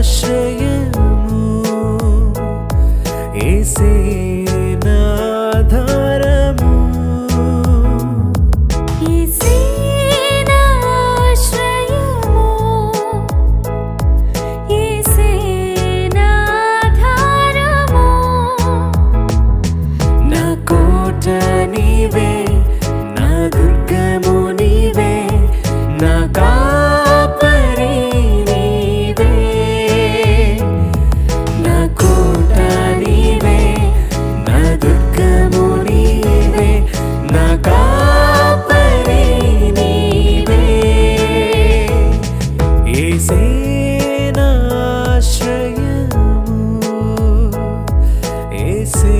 ఏసేనాశ్రయము? ఏసే ఏసేనాశ్రయము ఏసే